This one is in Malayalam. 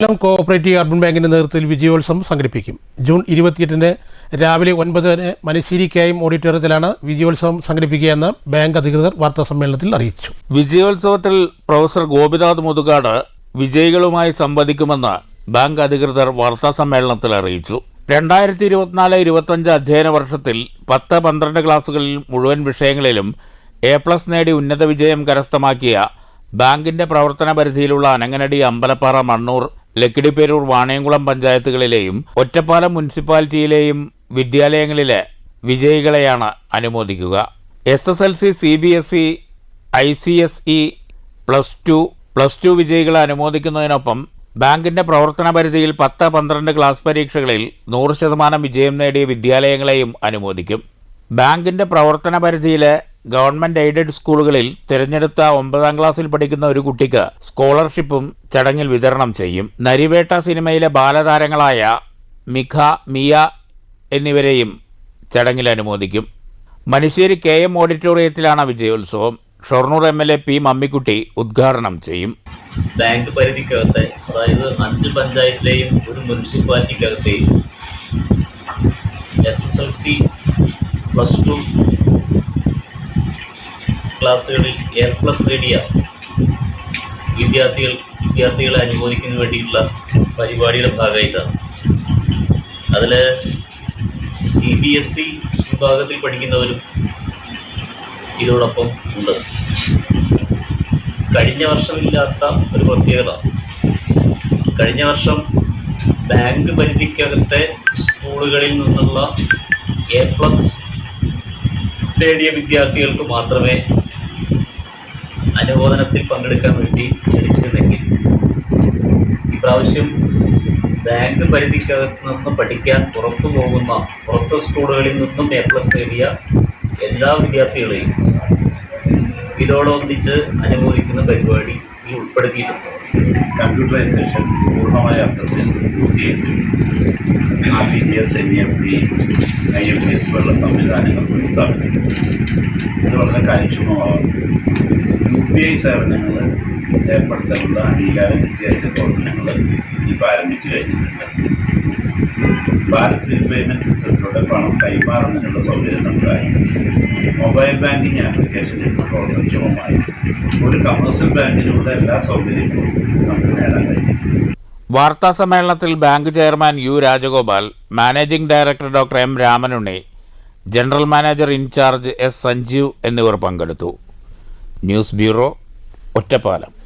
കൊല്ലം കോഓപ്പറേറ്റീവ് അർബൻ ബാങ്കിന്റെ നേതൃത്വത്തിൽ വിജയോത്സവം സംഘടിപ്പിക്കും. ജൂൺ ഇരുപത്തിയെട്ടിന് രാവിലെ ഒൻപതിന് മനശ്ശേരിക്കായും ഓഡിറ്റോറിയത്തിലാണ് വിജയോത്സവം സംഘടിപ്പിക്കുകയെന്ന് ബാങ്ക് അധികൃതർ വാർത്താ സമ്മേളനത്തിൽ അറിയിച്ചു. വിജയോത്സവത്തിൽ പ്രൊഫസർ ഗോപിനാഥ് മുതുകാട് വിജയികളുമായി സംവദിക്കുമെന്ന് ബാങ്ക് അധികൃതർ വാർത്താ സമ്മേളനത്തിൽ അറിയിച്ചു. രണ്ടായിരത്തി ഇരുപത്തിനാല് ഇരുപത്തഞ്ച് അധ്യയന വർഷത്തിൽ പത്ത് പന്ത്രണ്ട് ക്ലാസുകളിൽ മുഴുവൻ വിഷയങ്ങളിലും എ പ്ലസ് നേടി ഉന്നത വിജയം കരസ്ഥമാക്കിയ ബാങ്കിന്റെ പ്രവർത്തന പരിധിയിലുള്ള അനങ്ങനടി അമ്പലപ്പാറ മണ്ണൂർ ലക്കിടിപ്പേരൂർ വാണയംകുളം പഞ്ചായത്തുകളിലെയും ഒറ്റപ്പാലം മുനിസിപ്പാലിറ്റിയിലെയും വിദ്യാലയങ്ങളിലെ വിജയികളെയാണ് അനുമോദിക്കുക. S S L C C B S E I C S E plus two plus two വിജയികളെ അനുമോദിക്കുന്നതിനൊപ്പം ബാങ്കിന്റെ പ്രവർത്തന പരിധിയിൽ പത്ത് പന്ത്രണ്ട് ക്ലാസ് പരീക്ഷകളിൽ നൂറ് ശതമാനം വിജയം നേടിയ വിദ്യാലയങ്ങളെയും അനുമോദിക്കും. ബാങ്കിന്റെ പ്രവർത്തന പരിധിയിലെ ഗവൺമെന്റ് എയ്ഡഡ് സ്കൂളുകളിൽ തിരഞ്ഞെടുത്ത ഒമ്പതാം ക്ലാസ്സിൽ പഠിക്കുന്ന ഒരു കുട്ടിക്ക് സ്കോളർഷിപ്പും ചടങ്ങിൽ വിതരണം ചെയ്യും. നരിവേട്ട സിനിമയിലെ ബാലതാരങ്ങളായ മിഖ മിയ എന്നിവരെയും ചടങ്ങിൽ അനുമോദിക്കും. മനുശ്ശേരി കെ എം ഓഡിറ്റോറിയത്തിലാണ് വിജയോത്സവം. Shoranur M L A P Mammikutty ഉദ്ഘാടനം ചെയ്യും. ബാങ്ക് പരിധിക്കകത്തെ അതായത് അഞ്ച് പഞ്ചായത്തിലെയും ഒരു മുനിസിപ്പാലിറ്റിക്കകത്തെയും S S L C plus two ക്ലാസ്സുകളിൽ എ പ്ലസ് നേടിയ വിദ്യാർത്ഥികൾ വിദ്യാർത്ഥികളെ അനുമോദിക്കുന്നതിന് വേണ്ടിയിട്ടുള്ള പരിപാടിയുടെ ഭാഗമായിട്ടാണ്. അതിൽ സി ബി എസ് ഇ വിഭാഗത്തിൽ പഠിക്കുന്നവരും ഇതോടൊപ്പം ഉണ്ട് കഴിഞ്ഞ വർഷമില്ലാത്ത ഒരു പ്രത്യേകത. കഴിഞ്ഞ വർഷം ബാങ്ക് പരിധിക്കകത്തെ സ്കൂളുകളിൽ നിന്നുള്ള എ പ്ലസ് നേടിയ വിദ്യാർത്ഥികൾക്ക് മാത്രമേ അനുമോദനത്തിൽ പങ്കെടുക്കാൻ വേണ്ടി ക്ഷണിച്ചിരുന്നെങ്കിൽ ഇപ്രാവശ്യം ബാങ്ക് പരിധിക്കകത്ത് നിന്ന് പഠിക്കാൻ പുറത്തു പോകുന്ന പുറത്ത് സ്കൂളുകളിൽ നിന്നും എ പ്ലസ് നേടിയ എല്ലാ വിദ്യാർത്ഥികളെയും ഇതോടൊന്നിച്ച് അനുമോദിക്കുന്ന പരിപാടി ഈ ഉൾപ്പെടുത്തിയിട്ടുണ്ട്. കമ്പ്യൂട്ടറൈസേഷൻ പൂർണമായ അർത്ഥത്തിൽ പൂർത്തീകരിച്ചു. R T G S N F I M S പോലുള്ള സംവിധാനങ്ങൾ ഇത് വളരെ പി ഐ സേവനങ്ങൾ ഏർപ്പെടുത്താനുള്ള അംഗീകാര വിദ്യാർത്ഥി പ്രവർത്തനങ്ങൾ ഇപ്പോൾ ആരംഭിച്ചു കഴിഞ്ഞിട്ടുണ്ട്. ഭാരത് ബിൽ പേയ്മെന്റ് സിസ്റ്റത്തിലൂടെ പണം കൈമാറുന്നതിനുള്ള സൗകര്യം നമുക്കായി മൊബൈൽ ബാങ്കിങ് ആപ്ലിക്കേഷൻ ഇപ്പോൾ പ്രവർത്തനക്ഷമമായി ഒരു കമേഴ്സ്യൽ ബാങ്കിലൂടെ എല്ലാ സൗകര്യങ്ങളും നമുക്ക് നേടാൻ കഴിഞ്ഞിട്ടുണ്ട്. വാർത്താ സമ്മേളനത്തിൽ bank chairman U Rajagopal managing director doctor M Ramanunni general manager in charge S Sanjeev എന്നിവർ പങ്കെടുത്തു. News bureau Ottapalam.